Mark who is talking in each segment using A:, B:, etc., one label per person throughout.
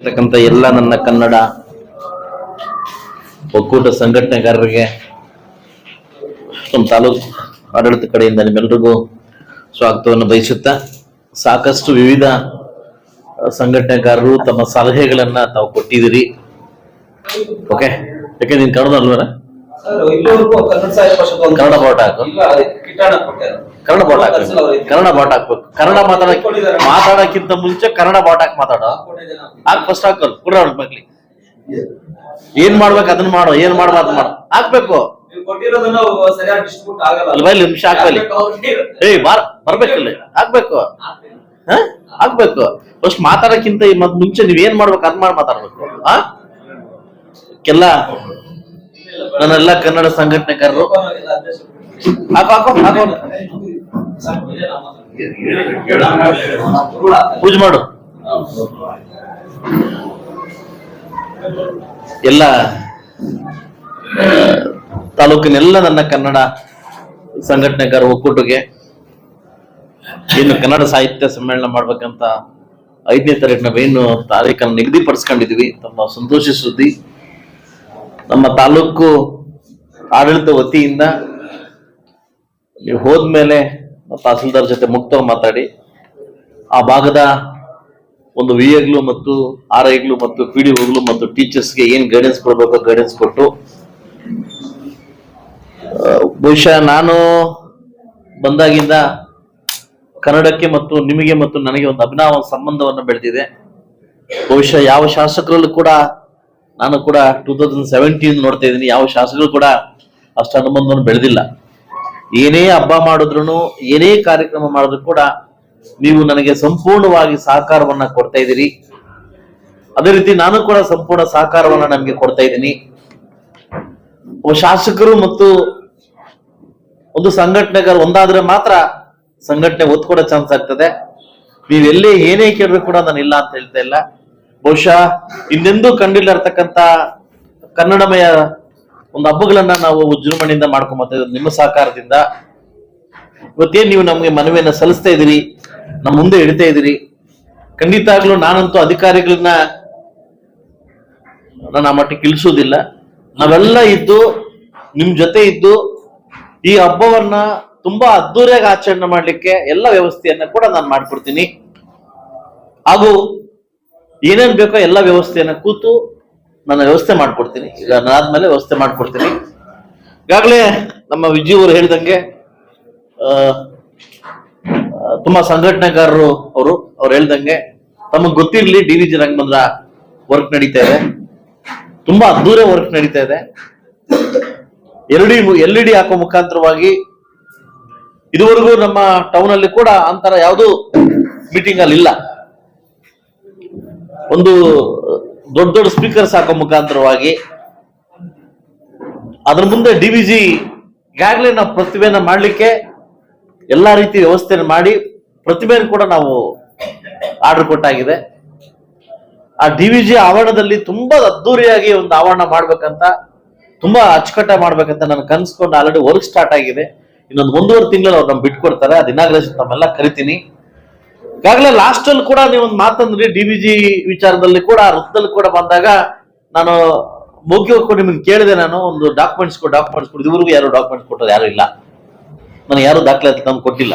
A: ಇರ್ತಕ್ಕಂಥ ಎಲ್ಲ ನನ್ನ ಕನ್ನಡ ಒಕ್ಕೂಟ ಸಂಘಟನೆಗಾರರಿಗೆ, ನಮ್ಮ ತಾಲೂಕು ಆಡಳಿತ ಕಡೆಯಿಂದ ನಿಮ್ಮೆಲ್ರಿಗೂ ಸ್ವಾಗತವನ್ನು ಬಯಸುತ್ತಾ ಸಾಕಷ್ಟು ವಿವಿಧ ಸಂಘಟನೆಗಾರರು ತಮ್ಮ ಸಲಹೆಗಳನ್ನ ತಾವು ಕೊಟ್ಟಿದ್ದೀರಿ. ಓಕೆ ಯಾಕೆ, ನೀನು
B: ಇಲ್ಲಿವರೆಗೂ ಕನ್ನಡ ಸಾಹಿತ್ಯ ಹಾಕು
A: ಕನ್ನಡ ಬಾಟ್ ಹಾಕು.
B: ಇಲ್ಲ
A: ಕನ್ನಡ ಬಾಟ ಹಾಕ್ಬೇಕು ಕನ್ನಡ ಬಾಟ ಹಾಕ್ಬೇಕು. ಮಾತಾಡಕ್ ಮಾತಾಡಕ್ಕಿಂತ ಮುಂಚೆ ಕನ್ನಡ ಬಾಟ್ ಹಾಕಿ ಮಾತಾಡೋ. ಹಾಕ್ ಫಸ್ಟ್ ಹಾಕಲ್. ಕೂಡ ಮಗ್ಲಿ. ಏನ್ ಮಾಡ್ಬೇಕು ಅದನ್ನ ಮಾಡು ಏನ್ ಮಾಡು ಹಾಕ್ಬೇಕು.
B: ಡಿಸ್ಟ್ರಿಬ್ಯೂಟ್ ಆಗಲ್ಲ.
A: ಅಲ್ಲಿ ಬೈಲಿ ನಿಮಿಷ
B: ಹಾಕಲಿ
A: ಏಯ್ ಬಾರ್ ಬರ್ಬೇಕಿಲ್ಲ ಹಾಕ್ಬೇಕು. ಹ? ಹಾಕ್ಬೇಕು. ಫಸ್ಟ್ ಮಾತಾಡಕ್ಕಿಂತ ಮತ್ ಮುಂಚೆ ನೀವ್ ಏನ್ ಮಾಡ್ಬೇಕು ಅದ್ ಮಾಡಿ ಮಾತಾಡ್ಬೇಕು. ಆ ಕೆಲ್ಲ ನನ್ನೆಲ್ಲ ಕನ್ನಡ
B: ಸಂಘಟನೆಕಾರರು.
A: ಪೂಜೆ ಮಾಡು. ಎಲ್ಲ ತಾಲೂಕಿನೆಲ್ಲ ನನ್ನ ಕನ್ನಡ ಸಂಘಟನೆಗಾರ ಒಕ್ಕೂಟಕ್ಕೆ ಏನು ಕನ್ನಡ ಸಾಹಿತ್ಯ ಸಮ್ಮೇಳನ ಮಾಡ್ಬೇಕಂತ ಐದನೇ ತಾರೀಕು ನಾವೇನು ತಾರೀಕನ್ನು ನಿಗದಿಪಡಿಸ್ಕೊಂಡಿದ್ವಿ ತಮ್ಮ ಸಂತೋಷ ಸುದ್ದಿ ನಮ್ಮ ತಾಲೂಕು ಆಡಳಿತ ವತಿಯಿಂದ ನೀವು ಹೋದ್ಮೇಲೆ ತಹಸೀಲ್ದಾರ್ ಜೊತೆ ಮುಕ್ತವಾಗಿ ಮಾತಾಡಿ, ಆ ಭಾಗದ ಒಂದು ವಿ ಎಗ್ಲು ಮತ್ತು ಆರ್ ಐಗ್ಲು ಮತ್ತು ಪಿ ಡಿ ಓಗ್ಲು ಮತ್ತು ಟೀಚರ್ಸ್ಗೆ ಏನು ಗೈಡೆನ್ಸ್ ಕೊಡ್ಬೇಕು ಗೈಡೆನ್ಸ್ ಕೊಟ್ಟು ಬಹುಶಃ ನಾನು ಬಂದಾಗಿಂದ ಕನ್ನಡಕ್ಕೆ ಮತ್ತು ನಿಮಗೆ ಮತ್ತು ನನಗೆ ಒಂದು ಅಭಿನವ ಸಂಬಂಧವನ್ನು ಬೆಳೆದಿದೆ. ಬಹುಶಃ ಯಾವ ಶಾಸಕರಲ್ಲೂ ಕೂಡ ನಾನು ಕೂಡ ಟೂ ತೌಸಂಡ್ ಸೆವೆಂಟೀನ್ ನೋಡ್ತಾ ಇದ್ದೀನಿ. ಯಾವ ಶಾಸಕರು ಕೂಡ ಅಷ್ಟು ಅನುಬಂಧವನ್ನು ಬೆಳೆದಿಲ್ಲ. ಏನೇ ಹಬ್ಬ ಮಾಡಿದ್ರು ಏನೇ ಕಾರ್ಯಕ್ರಮ ಮಾಡಿದ್ರು ಕೂಡ ನೀವು ನನಗೆ ಸಂಪೂರ್ಣವಾಗಿ ಸಹಕಾರವನ್ನ ಕೊಡ್ತಾ ಇದ್ದೀರಿ. ಅದೇ ರೀತಿ ನಾನು ಕೂಡ ಸಂಪೂರ್ಣ ಸಹಕಾರವನ್ನ ನಮಗೆ ಕೊಡ್ತಾ ಇದ್ದೀನಿ. ಶಾಸಕರು ಮತ್ತು ಒಂದು ಸಂಘಟನೆಗಾರ ಒಂದಾದ್ರೆ ಮಾತ್ರ ಸಂಘಟನೆ ಒತ್ತು ಕೊಡೋ ಚಾನ್ಸ್ ಆಗ್ತದೆ. ನೀವೆಲ್ಲೇ ಏನೇ ಕೇಳಿದ್ರು ಕೂಡ ನಾನು ಇಲ್ಲ ಅಂತ ಹೇಳ್ತಾ ಇಲ್ಲ. ಬಹುಶಃ ಇನ್ನೆಂದೂ ಕಂಡಿಲ್ಲ ಇರ್ತಕ್ಕಂತ ಕನ್ನಡಮಯ ಒಂದು ಹಬ್ಬಗಳನ್ನ ನಾವು ವಿಜೃಂಭಣೆಯಿಂದ ಮಾಡ್ಕೊಂಬತ್ತ. ನಿಮ್ಮ ಸಹಕಾರದಿಂದ. ಇವತ್ತೇನ್ ನೀವು ನಮ್ಗೆ ಮನವಿಯನ್ನ ಸಲ್ಲಿಸ್ತಾ ಇದ್ದೀರಿ? ನಮ್ಮ ಮುಂದೆ ಇಡ್ತಾ ಇದ್ದೀರಿ? ಖಂಡಿತ ಆಗ್ಲೂ ನಾನಂತೂ ಅಧಿಕಾರಿಗಳನ್ನ ನಾನು ಆ ಮಟ್ಟಿಗೆ ಇಳಿಸೋದಿಲ್ಲ ನಾವೆಲ್ಲ ಇದ್ದು, ನಿಮ್ ಜೊತೆ ಇದ್ದು, ಈ ಹಬ್ಬವನ್ನ ತುಂಬಾ ಅದ್ದೂರಿಯಾಗಿ ಆಚರಣೆ ಮಾಡ್ಲಿಕ್ಕೆ ಎಲ್ಲ ವ್ಯವಸ್ಥೆಯನ್ನ ಕೂಡ ನಾನು ಮಾಡ್ಕೊಡ್ತೀನಿ. ಹಾಗೂ ಏನೇನ್ ಬೇಕೋ ಎಲ್ಲ ವ್ಯವಸ್ಥೆಯನ್ನ ಕೂತು ನಾನು ವ್ಯವಸ್ಥೆ ಮಾಡ್ಕೊಡ್ತೀನಿ. ಈಗ ನಾದ್ಮೇಲೆ ವ್ಯವಸ್ಥೆ ಮಾಡ್ಕೊಡ್ತೀನಿ. ಈಗಾಗಲೇ ನಮ್ಮ ವಿಜಯವರು ಹೇಳಿದಂಗೆ ತುಂಬಾ ಸಂಘಟನೆಗಾರರು ಅವರು, ಅವ್ರು ಹೇಳ್ದಂಗೆ ತಮಗೆ ಗೊತ್ತಿರಲಿ D V G Rangamandira work ನಡೀತಾ ಇದೆ. ತುಂಬಾ ಅದ್ದೂರ ವರ್ಕ್ ನಡೀತಾ ಇದೆ. L D L E D ಹಾಕೋ ಮುಖಾಂತರವಾಗಿ ಇದುವರೆಗೂ ನಮ್ಮ ಟೌನ್ ಅಲ್ಲಿ ಕೂಡ ಅಂತರ ಯಾವುದು ಮೀಟಿಂಗ್ ಅಲ್ಲಿ ಇಲ್ಲ. ಒಂದು ದೊಡ್ಡ ದೊಡ್ಡ ಸ್ಪೀಕರ್ಸ್ ಹಾಕೋ ಮುಖಾಂತರವಾಗಿ ಅದ್ರ ಮುಂದೆ ಡಿ ವಿ ಜಿ ನಾವು ಪ್ರತಿಭೆನ ಮಾಡಲಿಕ್ಕೆ ಎಲ್ಲಾ ರೀತಿ ವ್ಯವಸ್ಥೆಯನ್ನು ಮಾಡಿ ಪ್ರತಿಭೆಯನ್ನು ಕೂಡ ನಾವು ಆರ್ಡರ್ ಕೊಟ್ಟಾಗಿದೆ. ಆ ಡಿ ವಿ ಜಿ ಆವರಣದಲ್ಲಿ ತುಂಬಾ ಅದ್ದೂರಿಯಾಗಿ ಒಂದು ಆವರಣ ಮಾಡ್ಬೇಕಂತ, ತುಂಬಾ ಅಚ್ಚುಕಟ್ಟ ಮಾಡ್ಬೇಕಂತ ನಾನು ಕನ್ಸ್ಕೊಂಡು ಆಲ್ರೆಡಿ ವರ್ಕ್ ಸ್ಟಾರ್ಟ್ ಆಗಿದೆ. ಇನ್ನೊಂದು ಒಂದೂವರೆ ತಿಂಗಳು ಅವ್ರು ನಮ್ಗೆ ಬಿಟ್ಕೊಡ್ತಾರೆ. ಅದು ಇನಾಗ್ರೇಷನ್ ತಮ್ಮೆಲ್ಲ ಕರಿತೀನಿ. ಈಗಾಗಲೇ ಲಾಸ್ಟ್ ಅಲ್ಲಿ ಕೂಡ ನೀವು ಒಂದು ಮಾತಂದ್ರಿ ಡಿ ವಿ ಜಿ ವಿಚಾರದಲ್ಲಿ ಕೂಡ, ವೃತ್ತದಲ್ಲಿ ಕೂಡ ಬಂದಾಗ ನಾನು ಮೌಖಿಕ ನಿಮ್ಗೆ ಕೇಳಿದೆ ನಾನು, ಒಂದು ಡಾಕ್ಯುಮೆಂಟ್ಸ್ ಕೊಡ್ ಡಾಕ್ಯುಮೆಂಟ್ಸ್ ಕೊಡ್. ಇವ್ರಿಗೂ ಯಾರು ಡಾಕ್ಯುಮೆಂಟ್ಸ್ ಕೊಟ್ಟೋದು ಯಾರು ಇಲ್ಲ. ನಾನು ಯಾರು ದಾಖಲಾತಿ ತಂದು ಕೊಟ್ಟಿಲ್ಲ.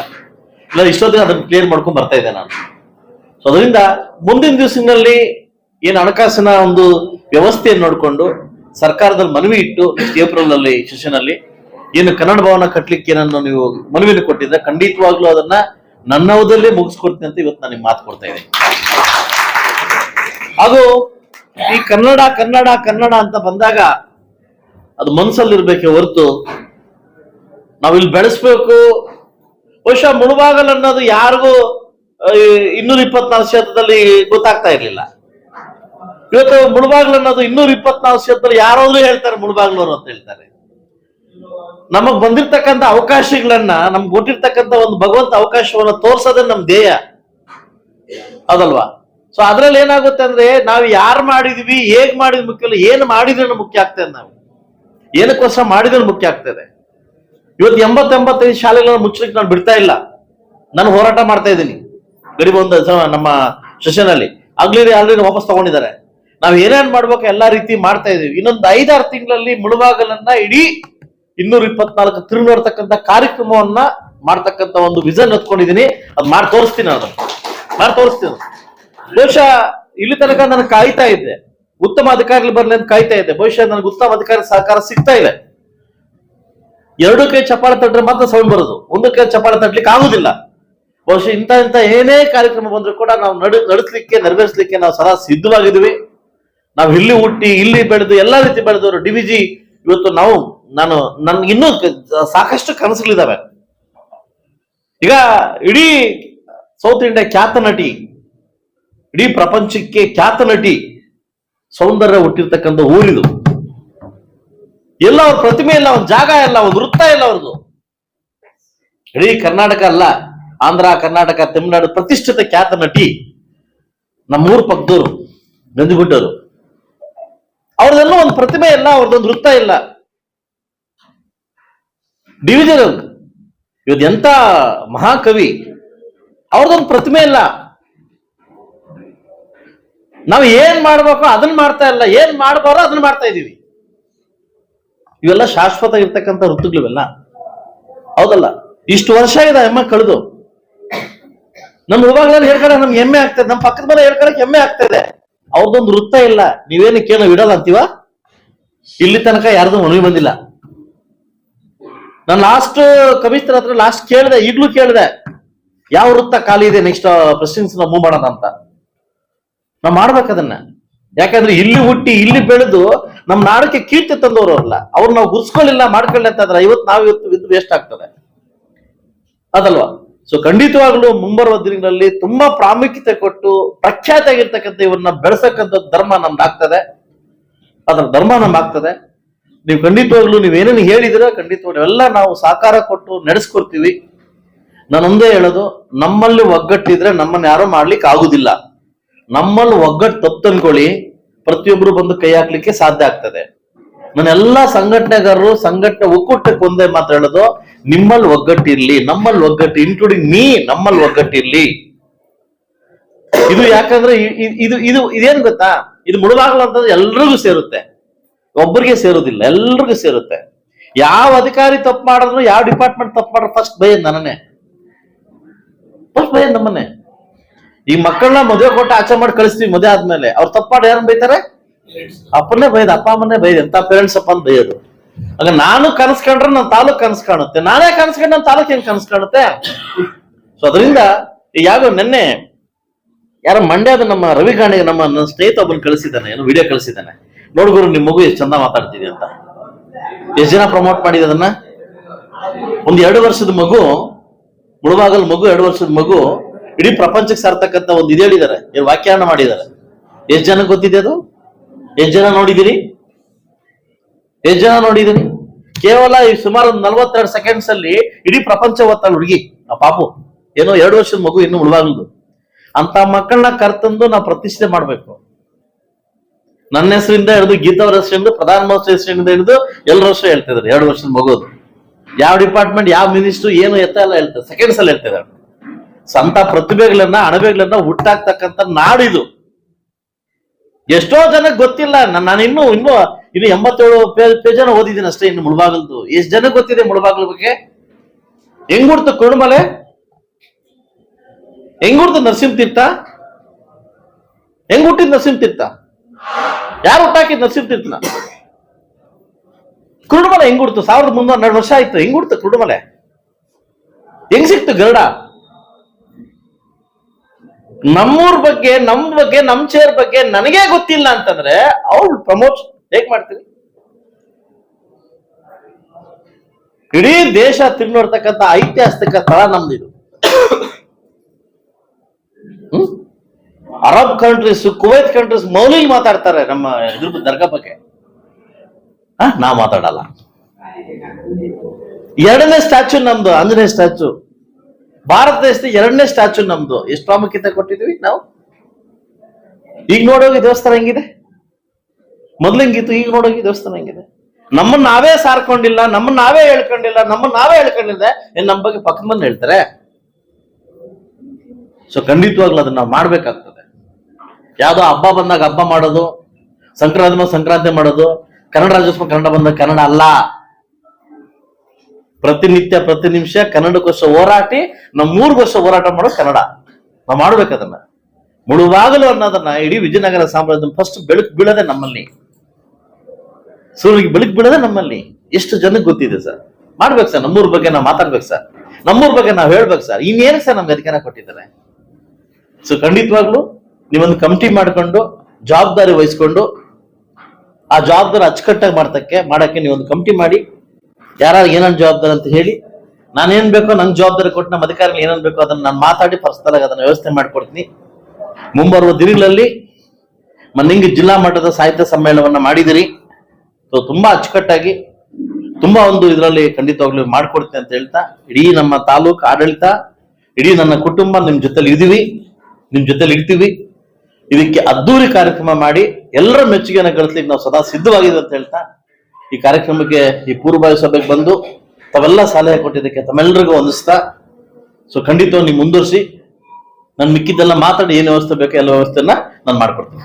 A: ಇಲ್ಲ ಇಷ್ಟೊತ್ತಿಗೆ ಅದನ್ನ ಕ್ಲಿಯರ್ ಮಾಡ್ಕೊಂಡ್ ಬರ್ತಾ ಇದ್ದೆ ನಾನು. ಸೊ ಅದರಿಂದ ಮುಂದಿನ ದಿವಸದಲ್ಲಿ ಏನು ಹಣಕಾಸಿನ ಒಂದು ವ್ಯವಸ್ಥೆಯನ್ನು ನೋಡಿಕೊಂಡು, ಸರ್ಕಾರದಲ್ಲಿ ಮನವಿ ಇಟ್ಟು ಏಪ್ರಿಲ್ನಲ್ಲಿ ಸೆಷನ್ ಅಲ್ಲಿ ಏನು ಕನ್ನಡ ಭವನ ಕಟ್ಟಲಿಕ್ಕೆ ಏನನ್ನು ನೀವು ಮನವಿಯನ್ನು ಕೊಟ್ಟಿದ್ರೆ ಖಂಡಿತವಾಗ್ಲೂ ಅದನ್ನ ನನ್ನವದಲ್ಲೇ ಮುಗಿಸ್ಕೊಡ್ತೀನಿ ಅಂತ ಇವತ್ತು ನಾನು ಮಾತು ಕೊಡ್ತಾ ಇದ್ದೀನಿ. ಹಾಗೂ ಈ ಕನ್ನಡ ಕನ್ನಡ ಕನ್ನಡ ಅಂತ ಬಂದಾಗ ಅದು ಮನಸ್ಸಲ್ಲಿರ್ಬೇಕೆ ಹೊರತು ನಾವಿಲ್ಲಿ ಬೆಳೆಸ್ಬೇಕು. ಬಹುಶಃ ಮುಳುಬಾಗಲ್ ಅನ್ನೋದು ಯಾರಿಗೂ ಇನ್ನೂರ ಇಪ್ಪತ್ನಾಲ್ಕು ಶತದಲ್ಲಿ ಗೊತ್ತಾಗ್ತಾ ಇರ್ಲಿಲ್ಲ. ಇವತ್ತು ಮುಳುಬಾಗ್ಲು ಅನ್ನೋದು ಇನ್ನೂರ ಇಪ್ಪತ್ನಾಲ್ಕು ಶತದಲ್ಲಿ ಯಾರಾದ್ರೂ ಹೇಳ್ತಾರೆ ಮುಳುಬಾಗ್ಲೂರು ಅಂತ ಹೇಳ್ತಾರೆ. ನಮಗ್ ಬಂದಿರ್ತಕ್ಕಂಥ ಅವಕಾಶಗಳನ್ನ, ನಮ್ಗೆ ಕೊಟ್ಟಿರ್ತಕ್ಕಂಥ ಒಂದು ಭಗವಂತ ಅವಕಾಶವನ್ನ ತೋರ್ಸೋದೇ ನಮ್ ಧ್ಯೇಯ. ಅದಲ್ವಾ? ಸೊ ಅದ್ರಲ್ಲಿ ಏನಾಗುತ್ತೆ ಅಂದ್ರೆ, ನಾವು ಯಾರು ಮಾಡಿದ್ವಿ, ಹೇಗ್ ಮಾಡಿದ್ ಮುಖ್ಯ ಅಲ್ಲ, ಏನ್ ಮಾಡಿದ್ರೆ ಮುಖ್ಯ ಆಗ್ತದೆ ನಾವು. ಏನಕ್ಕೋಸ್ಕರ ಮಾಡಿದ್ರೆ ಮುಖ್ಯ ಆಗ್ತದೆ ಇವತ್ತು ಎಂಬತ್ತೆಂಬತ್ತೈದು ಶಾಲೆಗಳನ್ನ ಮುಚ್ಚಲಿಕ್ಕೆ ನಾನು ಬಿಡ್ತಾ ಇಲ್ಲ. ನಾನು ಹೋರಾಟ ಮಾಡ್ತಾ ಇದ್ದೀನಿ. ಗಡಿಬ ಒಂದು ನಮ್ಮ ಸೆಷನ್ ಅಲ್ಲಿ ಆಗ್ಲಿ ಆಲ್ರೆಡಿ ವಾಪಸ್ ತಗೊಂಡಿದ್ದಾರೆ. ನಾವ್ ಏನೇನ್ ಮಾಡ್ಬೇಕು, ಎಲ್ಲಾ ರೀತಿ ಮಾಡ್ತಾ ಇದೀವಿ. ಇನ್ನೊಂದು ಐದಾರು ತಿಂಗಳಲ್ಲಿ ಮುಳುಬಾಗಲನ್ನ ಇಡೀ ಇನ್ನೂರ ಇಪ್ಪತ್ನಾಲ್ಕು ತಿರುಗಿರ್ತಕ್ಕಂಥ ಕಾರ್ಯಕ್ರಮವನ್ನ ಮಾಡ್ತಕ್ಕಂಥ ಒಂದು ವಿಷನ್ ಹೊತ್ಕೊಂಡಿದೀನಿ ಅದ್ ಮಾಡಿ ತೋರಿಸ್ತೀನಿ ನಾನು. ಮಾಡಿ ತೋರಿಸ್ತೀನಿ ಬಹುಶಃ ಇಲ್ಲಿ ತನಕ ನನಗೆ ಕಾಯ್ತಾ ಇದ್ದೆ. ಉತ್ತಮ ಅಧಿಕಾರಿಗಳು ಬರಲಿ ಅಂತ ಕಾಯ್ತಾ ಇದ್ದೆ. ಬಹುಶಃ ನನಗೆ ಉತ್ತಮ ಅಧಿಕಾರಿ ಸಹಕಾರ ಸಿಗ್ತಾ ಇದೆ. ಎರಡು ಕೈ ಚಪ್ಪಾಳೆ ತಟ್ರೆ ಮಾತ್ರ ಸೌಂಡ್ ಬರೋದು. ಒಂದು ಕೈ ಚಪ್ಪಾಳೆ ತಟ್ಲಿಕ್ಕೆ ಆಗುದಿಲ್ಲ. ಬಹುಶಃ ಇಂಥ ಇಂಥ ಏನೇ ಕಾರ್ಯಕ್ರಮ ಬಂದ್ರು ಕೂಡ ನಾವು ನಡ ನಡೆಸಲಿಕ್ಕೆ, ನೆರವೇರಿಸಲಿಕ್ಕೆ ನಾವು ಸದಾ ಸಿದ್ಧವಾಗಿದ್ದೀವಿ. ನಾವು ಇಲ್ಲಿ ಹುಟ್ಟಿ, ಇಲ್ಲಿ ಬೆಳೆದು, ಎಲ್ಲಾ ರೀತಿ ಬೆಳೆದವರು ಡಿವಿಜಿ ಇವತ್ತು ನಾವು ನಾನು ನನ್ಗೆ ಇನ್ನೂ ಸಾಕಷ್ಟು ಕನಸುಗಳಿದಾವೆ. ಈಗ ಇಡೀ ಸೌತ್ ಇಂಡಿಯಾ ಖ್ಯಾತ ನಟಿ, ಇಡೀ ಪ್ರಪಂಚಕ್ಕೆ ಖ್ಯಾತ ನಟಿ ಸೌಂದರ್ಯ ಹುಟ್ಟಿರ್ತಕ್ಕಂಥ ಊರಿದು. ಎಲ್ಲ ಅವ್ರ ಪ್ರತಿಮೆ ಇಲ್ಲ ಒಂದು ಜಾಗ ಇಲ್ಲ ಒಂದು ವೃತ್ತ ಇಲ್ಲ ಅವ್ರದ್ದು. ಇಡೀ ಕರ್ನಾಟಕ ಅಲ್ಲ, ಆಂಧ್ರ, ಕರ್ನಾಟಕ, ತಮಿಳುನಾಡು ಪ್ರತಿಷ್ಠಿತ ಖ್ಯಾತ ನಟಿ ನಮ್ಮೂರ್ ಪಕ್ಕದವರು ನಂಜುಗುಡ್ಡರು. ಅವ್ರದ್ದೆಲ್ಲ ಒಂದು ಪ್ರತಿಮೆ ಇಲ್ಲ ಅವ್ರದ್ದೊಂದು ವೃತ್ತ ಇಲ್ಲ ಡಿವಿಜನ್ ಇವತ್ತು ಎಂತ ಮಹಾಕವಿ ಅವ್ರದ್ದೊಂದು ಪ್ರತಿಮೆ ಇಲ್ಲ. ನಾವು ಏನ್ ಮಾಡ್ಬೇಕೋ ಅದನ್ನ ಮಾಡ್ತಾ ಇಲ್ಲ. ಏನ್ ಮಾಡಬಾರೋ ಅದನ್ನ ಮಾಡ್ತಾ ಇದೀವಿ ಇವೆಲ್ಲ ಶಾಶ್ವತ ಇರ್ತಕ್ಕಂಥ ಋತುಗಳಿವೆಲ್ಲ. ಹೌದಲ್ಲ? ಇಷ್ಟು ವರ್ಷ ಇದೆ ಹೆಮ್ಮೆ ಕಳೆದು. ನಮ್ಮ ಹುಡುಗಗಳಲ್ಲಿ ಹೇಳ್ಕೊಂಡ್ರೆ ನಮ್ಗೆ ಹೆಮ್ಮೆ ಆಗ್ತದೆ ನಮ್ಮ ಪಕ್ಕದ ಮೇಲೆ ಹೇಳ್ಕೊಳಕ್ ಹೆಮ್ಮೆ ಆಗ್ತದೆ ಅವ್ರದ್ದೊಂದು ವೃತ್ತ ಇಲ್ಲ. ನೀವೇನು ಕೇಳೋ ಇಡಲ್ಲ ಅಂತೀವ? ಇಲ್ಲಿ ತನಕ ಯಾರ್ದು ಮನವಿ ಬಂದಿಲ್ಲ. ನಾನು ಲಾಸ್ಟ್ ಕಮಿಷನರ್ ಹತ್ರ ಲಾಸ್ಟ್ ಕೇಳಿದೆ, ಈಗಲೂ ಕೇಳಿದೆ, ಯಾವ ವೃತ್ತ ಖಾಲಿ ಇದೆ ನೆಕ್ಸ್ಟ್ ಪ್ರೆಸಿಡೆನ್ಸ್ ಮೂವ್ ಮಾಡೋಣ ಅಂತ. ನಾವು ಮಾಡ್ಬೇಕು ಅದನ್ನ. ಯಾಕಂದ್ರೆ ಇಲ್ಲಿ ಹುಟ್ಟಿ, ಇಲ್ಲಿ ಬೆಳೆದು ನಮ್ಮ ನಾಡಕ್ಕೆ ಕೀರ್ತಿ ತಂದವರು ಅಲ್ಲ ಅವ್ರು ನಾವು ಗುರ್ಸ್ಕೊಳ್ಳಿಲ್ಲ ಮಾಡ್ಕೊಳ್ಳಿ ಅಂತಂದ್ರೆ ಇವತ್ತು ನಾವು ಇವತ್ತು ಇದು ವೇಸ್ಟ್ ಆಗ್ತದೆ. ಅದಲ್ವಾ? ಸೊ ಖಂಡಿತವಾಗ್ಲೂ ಮುಂಬರುವ ದಿನಗಳಲ್ಲಿ ತುಂಬಾ ಪ್ರಾಮುಖ್ಯತೆ ಕೊಟ್ಟು ಪ್ರಖ್ಯಾತ ಆಗಿರ್ತಕ್ಕಂಥ ಇವನ್ನ ಬೆಳೆಸಕ್ಕಂಥ ಧರ್ಮ ನಮ್ದಾಗ್ತದೆ. ಅದರ ಧರ್ಮ ನಮ್ದು ಆಗ್ತದೆ ನೀವು ಖಂಡಿತವಾಗ್ಲೂ ನೀವೇನೇನು ಹೇಳಿದಿರ ಖಂಡಿತವಾಗ್ಲೂ ಎಲ್ಲ ನಾವು ಸಹಕಾರ ಕೊಟ್ಟು ನಡೆಸ್ಕೊಡ್ತೀವಿ. ನಾನೊಂದೇ ಹೇಳೋದು, ನಮ್ಮಲ್ಲಿ ಒಗ್ಗಟ್ಟಿದ್ರೆ ನಮ್ಮನ್ನ ಯಾರು ಮಾಡ್ಲಿಕ್ಕೆ ಆಗುದಿಲ್ಲ. ನಮ್ಮಲ್ಲಿ ಒಗ್ಗಟ್ಟು ತಪ್ಪು ಪ್ರತಿಯೊಬ್ಬರು ಪ್ರತಿಯೊಬ್ರು ಬಂದು ಕೈ ಹಾಕ್ಲಿಕ್ಕೆ ಸಾಧ್ಯ ಆಗ್ತದೆ. ನನ್ನ ಎಲ್ಲಾ ಸಂಘಟನೆಗಾರರು, ಸಂಘಟನೆ ಒಕ್ಕೂಟಕ್ಕೆ ಒಂದೇ ಮಾತು ಹೇಳೋದು, ನಿಮ್ಮಲ್ಲಿ ಒಗ್ಗಟ್ಟಿರ್ಲಿ, ನಮ್ಮಲ್ಲಿ ಒಗ್ಗಟ್ಟು ಇನ್ಕ್ಲೂಡಿಂಗ್ ಮೀ ನಮ್ಮಲ್ಲಿ ಒಗ್ಗಟ್ಟಿರ್ಲಿ. ಇದು ಯಾಕಂದ್ರೆ ಇದು ಇದು ಇದೇನ್ ಗೊತ್ತಾ? ಇದು ಮುಳುಗಾಗಲ್ಲ ಅಂತಂದ್ರೆ ಎಲ್ರಿಗೂ ಸೇರುತ್ತೆ. ಒಬ್ಬರಿಗೆ ಸೇರೋದಿಲ್ಲ, ಎಲ್ರಿಗೂ ಸೇರುತ್ತೆ. ಯಾವ ಅಧಿಕಾರಿ ತಪ್ಪು ಮಾಡಿದ್ರು, ಯಾವ ಡಿಪಾರ್ಟ್ಮೆಂಟ್ ತಪ್ಪು ಮಾಡ್ರು ಫಸ್ಟ್ ಭಯ ನನ್ನೇ ಫಸ್ಟ್ ಭಯ ನಮ್ಮನ್ನೇ. ಈ ಮಕ್ಕಳನ್ನ ಮದುವೆ ಕೊಟ್ಟು ಆಚೆ ಮಾಡಿ ಕಳಿಸ್ತೀವಿ ಮದುವೆ ಆದ್ಮೇಲೆ. ಅವ್ರು ತಪ್ಪು ಮಾಡಿ ಯಾರನ್ನ ಬೈತಾರೆ? ಅಪ್ಪನೇ ಬೈದ, ಅಪ್ಪ ಅಮ್ಮನೇ ಬೈದ, ಎಂತ ಪೇರೆಂಟ್ಸ್ ಅಪ್ಪ ಅಂತ ಬೈಯೋದು. ಆಗ ನಾನು ಕನಸ್ಕೊಂಡ್ರೆ ನನ್ನ ತಾಲೂಕ್ ಕನಸ್ ಕಾಣುತ್ತೆ ನಾನೇ ಕನಸ್ಕೊಂಡ್ ನನ್ನ ತಾಲೂಕ್ ಹೆಂಗ್ ಕನಸ್ ಕಾಣುತ್ತೆ ಸೊ ಅದರಿಂದ ಯಾವ ನಿನ್ನೆ ಯಾರ ಮಂಡ್ಯದ ನಮ್ಮ ರವಿ ಗಾಣಿಗೆ ನಮ್ಮ ನನ್ನ ಸ್ನೇಹಿತ ಒಬ್ಬನ್ ಕಳಿಸಿದ್ದಾನೆ, ಏನೋ ವಿಡಿಯೋ ಕಳಿಸಿದ್ದಾನೆ. ನೋಡ್ಗುರು, ನಿಮ್ ಮಗು ಎಷ್ಟು ಚಂದ ಮಾತಾಡ್ತಿದೆ ಅಂತ. ಎಷ್ಟು ಜನ ಪ್ರಮೋಟ್ ಮಾಡಿದೆ ಅದನ್ನ? ಒಂದ್ ಎರಡು ವರ್ಷದ ಮಗು ಮುಳುವಾಗಲ್ ಮಗು, ಎರಡು ವರ್ಷದ ಮಗು, ಇಡೀ ಪ್ರಪಂಚಕ್ಕೆ ಸರ್ತಕ್ಕಂತ ಒಂದು ಇದು ಹೇಳಿದ್ದಾರೆ. ವ್ಯಾಖ್ಯಾನ ಮಾಡಿದ್ದಾರೆ. ಎಷ್ಟು ಜನ ಗೊತ್ತಿದೆ ಅದು? ಎಷ್ಟು ಜನ ನೋಡಿದಿರಿ? ಎಷ್ಟು ಜನ ನೋಡಿದಿರಿ? ಕೇವಲ ಈ ಸುಮಾರು ಒಂದು ನಲ್ವತ್ತೆರಡು ಸೆಕೆಂಡ್ಸ್ ಅಲ್ಲಿ ಇಡೀ ಪ್ರಪಂಚ ಓದ್ತಾಳ ಹುಡುಗಿ. ಆ ಪಾಪು. ಏನೋ ಎರಡು ವರ್ಷದ ಮಗು ಇನ್ನು ಮುಳುಬಾಗಲ್ದು. ಅಂತ ಮಕ್ಕಳನ್ನ ಕರ್ತಂದು ನಾವು ಪ್ರತಿಷ್ಠೆ ಮಾಡ್ಬೇಕು. ನನ್ನ ಹೆಸರಿಂದ ಹಿಡಿದು ಗೀತಾ ಅವ್ರ ಹೆಸರಿಂದ, ಪ್ರಧಾನ ಮಂತ್ರಿ ಹೆಸರಿಂದ ಹಿಡಿದು ಎಲ್ಲರ ಹೆಸರು ಹೇಳ್ತಿದ್ದಾರೆ. ಎರಡು ವರ್ಷದ ಮಗುದು. ಯಾವ ಡಿಪಾರ್ಟ್ಮೆಂಟ್ ಯಾವ ಮಿನಿಸ್ಟ್ರು ಏನು ಎತ್ತ ಎಲ್ಲ ಹೇಳ್ತಾರೆ. ಸೆಕೆಂಡ್ಸ್ ಅಲ್ಲಿ ಹೇಳ್ತಿದ್ದಾರೆ. ಸಂತ ಪ್ರತಿಭೆಗಳನ್ನ, ಅಣಬೆಗಳನ್ನ ಹುಟ್ಟಾಕ್ತಕ್ಕಂಥ ನಾಡಿದು ಎಷ್ಟೋ ಜನಕ್ಕೆ ಗೊತ್ತಿಲ್ಲ. ನಾನ್- ನಾನು ಇನ್ನು ಇನ್ನು ಇನ್ನು ಎಂಬತ್ತೇಳು ಪೇಜನ ಓದಿದ್ದೀನಿ ಅಷ್ಟೇ ಇನ್ನು ಮುಳುಬಾಗಲ್ದು. ಎಷ್ಟು ಜನಕ್ಕೆ ಗೊತ್ತಿದೆ ಮುಳುಬಾಗಲ ಬಗ್ಗೆ? ಹೆಂಗುಡ್ತು ಕುರುಮಲೆ ಹೆಂಗ್ ಹುಡ್ತು ನರಸಿಂಹ ತೀರ್ಥ ಹೆಂಗ್ ಹುಟ್ಟಿದ್ ನರಸಿಂಹ ತೀರ್ಥ ಯಾರು ಹುಟ್ಟಾಕಿದ್ ನರಸಿಂಹ ತೀರ್ಥನ ಕುರುಡುಮಲೆ ಹೆಂಗ್ ಹುಡ್ತು ಸಾವಿರದ ಮುನ್ನೂರ ಹನ್ನೆರಡು ವರ್ಷ ಆಯ್ತು. ಹೆಂಗ್ ಹುಡ್ತು ಕುರುಡುಮಲೆ? ಹೆಂಗ್ ಸಿಕ್ತು ಗರುಡ? ನಮ್ಮೂರ್ ಬಗ್ಗೆ, ನಮ್ ಬಗ್ಗೆ, ನಮ್ ಚೇರ್ ಬಗ್ಗೆ ನನಗೆ ಗೊತ್ತಿಲ್ಲ ಅಂತಂದ್ರೆ ಅವ್ರು ಪ್ರಮೋಟ್ ಹೇಗ್ ಮಾಡ್ತೀವಿ ಇಡೀ ದೇಶ ತಿರುಗಿ ಐತಿಹಾಸಿಕ ಸ್ಥಳ ನಮ್ದು ಇದು ಹ್ಮ್? ಅರಬ್ ಕಂಟ್ರೀಸ್ ಕುವೈತ್ ಕಂಟ್ರೀಸ್ ಮೌಲಿಲಿ ಮಾತಾಡ್ತಾರೆ ನಮ್ಮ ಇದ್ರ ದರ್ಗಾ ಬಗ್ಗೆ. ನಾ ಮಾತಾಡಲ್ಲ. ಎರಡನೇ ಸ್ಟ್ಯಾಚು ನಮ್ದು ಆಂಜನೇಯ ಸ್ಟ್ಯಾಚು ಭಾರತ ದೇಶದ ಎರಡನೇ ಸ್ಟ್ಯಾಚು ನಮ್ದು. ಎಷ್ಟು ಪ್ರಾಮುಖ್ಯತೆ ಕೊಟ್ಟಿದ್ವಿ ನಾವು? ಈಗ ನೋಡೋಗಿ ದೇವಸ್ಥಾನ ಹೆಂಗಿದೆ? ಮೊದ್ಲು ಹೆಂಗಿತ್ತು, ಈಗ ನೋಡೋಗಿ ದೇವಸ್ಥಾನ ಹೆಂಗಿದೆ? ನಮ್ಮನ್ನ ನಾವೇ ಸಾರ್ಕೊಂಡಿಲ್ಲ, ನಮ್ಮನ್ನ ನಾವೇ ಹೇಳ್ಕೊಂಡಿಲ್ಲ, ನಮ್ಮನ್ನ ನಾವೇ ಹೇಳ್ಕೊಂಡಿಲ್ಲ. ಏನ್ ನಮ್ಮ ಬಗ್ಗೆ ಪಕ್ಕದ ಮಂದಿ ಹೇಳ್ತಾರೆ? ಸೊ ಖಂಡಿತವಾಗ್ಲೂ ಅದನ್ನ ನಾವು ಮಾಡ್ಬೇಕಾಗ್ತದೆ. ಯಾವ್ದೋ ಹಬ್ಬ ಬಂದಾಗ ಹಬ್ಬ ಮಾಡೋದು, ಸಂಕ್ರಾಂತಿ ಸಂಕ್ರಾಂತಿ ಮಾಡೋದು, ಕನ್ನಡ ರಾಜ್ಯೋತ್ಸವ ಕನ್ನಡ ಬಂದ ಕನ್ನಡ ಅಲ್ಲ. ಪ್ರತಿನಿತ್ಯ, ಪ್ರತಿ ನಿಮಿಷ ಕನ್ನಡಕ್ಕೋಸ್ಕರ ಹೋರಾಟಿ ನಮ್ಮ ವರ್ಷ ಹೋರಾಟ ಮಾಡೋದು ಕನ್ನಡ. ನಾವು ಮಾಡ್ಬೇಕು ಅದನ್ನ. ಮುಳುವಾಗಲು ಅನ್ನೋದನ್ನ ಇಡೀ ವಿಜಯನಗರ ಸಾಮ್ರಾಜ್ಯ ಫಸ್ಟ್ ಬೆಳಕು ಬೀಳದೆ ನಮ್ಮಲ್ಲಿ. ಸೂರ್ಯನಿಗೆ ಬೆಳಕು ಬೀಳದೆ ನಮ್ಮಲ್ಲಿ. ಎಷ್ಟು ಜನಕ್ಕೆ ಗೊತ್ತಿದೆ ಸರ್? ಮಾಡ್ಬೇಕು ಸರ್, ನಮ್ಮೂರ ಬಗ್ಗೆ ನಾವು ಮಾತಾಡ್ಬೇಕು ಸರ್. ನಮ್ಮೂರ ಬಗ್ಗೆ ನಾವು ಹೇಳ್ಬೇಕು ಸರ್. ಇನ್ನೇನು ಸರ್ ನಮ್ಗೆ ಅಧಿಕಾರ ಕೊಟ್ಟಿದ್ದಾರೆ? ಸೊ ಖಂಡಿತವಾಗ್ಲು ನೀವೊಂದು ಕಮಿಟಿ ಮಾಡ್ಕೊಂಡು ಜವಾಬ್ದಾರಿ ವಹಿಸ್ಕೊಂಡು ಆ ಜವಾಬ್ದಾರಿ ಅಚ್ಚುಕಟ್ಟಾಗಿ ಮಾಡ್ತಕ್ಕೆ, ಮಾಡಕ್ಕೆ ನೀವೊಂದು ಕಮಿಟಿ ಮಾಡಿ. ಯಾರು ಏನೇನು ಜವಾಬ್ದಾರಿ ಅಂತ ಹೇಳಿ, ನಾನೇನ್ ಬೇಕೋ ನನ್ ಜವಾಬ್ದಾರಿ ಕೊಟ್ಟು ನಮ್ಮ ಅಧಿಕಾರಿಗಳು ಏನೇನು ಬೇಕೋ ಅದನ್ನ ನಾನು ಮಾತಾಡಿ ಪರ್ಸ್ನಲ್ ಆಗಿ ಅದನ್ನ ವ್ಯವಸ್ಥೆ ಮಾಡಿಕೊಡ್ತೀನಿ. ಮುಂಬರುವ ದಿನಗಳಲ್ಲಿ ಮನ್ನಿಂಗಿ ಜಿಲ್ಲಾ ಮಟ್ಟದ ಸಾಹಿತ್ಯ ಸಮ್ಮೇಳನವನ್ನ ಮಾಡಿದಿರಿ. ಸೊ ತುಂಬಾ ಅಚ್ಚುಕಟ್ಟಾಗಿ, ತುಂಬಾ ಒಂದು ಇದರಲ್ಲಿ ಖಂಡಿತವಾಗ್ಲೂ ಮಾಡ್ಕೊಡ್ತೀನಿ ಅಂತ ಹೇಳ್ತಾ, ಇಡೀ ನಮ್ಮ ತಾಲೂಕು ಆಡಳಿತ, ಇಡೀ ನನ್ನ ಕುಟುಂಬ ನಿಮ್ ಜೊತೆಲಿ ಇದೀವಿ, ನಿಮ್ ಜೊತೆಲಿ ಇರ್ತೀವಿ. ಇದಕ್ಕೆ ಅದ್ದೂರಿ ಕಾರ್ಯಕ್ರಮ ಮಾಡಿ ಎಲ್ಲರ ಮೆಚ್ಚುಗೆಯನ್ನು ಗಳಿಸ್ಲಿಕ್ಕೆ ನಾವು ಸದಾ ಸಿದ್ಧವಾಗಿದೆ ಅಂತ ಹೇಳ್ತಾ, ಈ ಕಾರ್ಯಕ್ರಮಕ್ಕೆ ಈ ಪೂರ್ವಭಾವಿ ಸಭೆಗೆ ಬಂದು ತಾವೆಲ್ಲ ಸಲಹೆ ಕೊಟ್ಟಿದ್ದಕ್ಕೆ ತಮ್ಮೆಲ್ಲರಿಗೂ ವಂದಿಸ್ತಾ, ಸೊ ಖಂಡಿತವಾಗಿ ನೀವು ಮುಂದುವರಿಸಿ, ನಾನು ಮಿಕ್ಕಿದ್ದೆಲ್ಲ ಮಾತಾಡಿ ಏನು ವ್ಯವಸ್ಥೆ ಬೇಕೋ ಎಲ್ಲ ವ್ಯವಸ್ಥೆಯನ್ನ ನಾನು ಮಾಡ್ಕೊಡ್ತೀನಿ.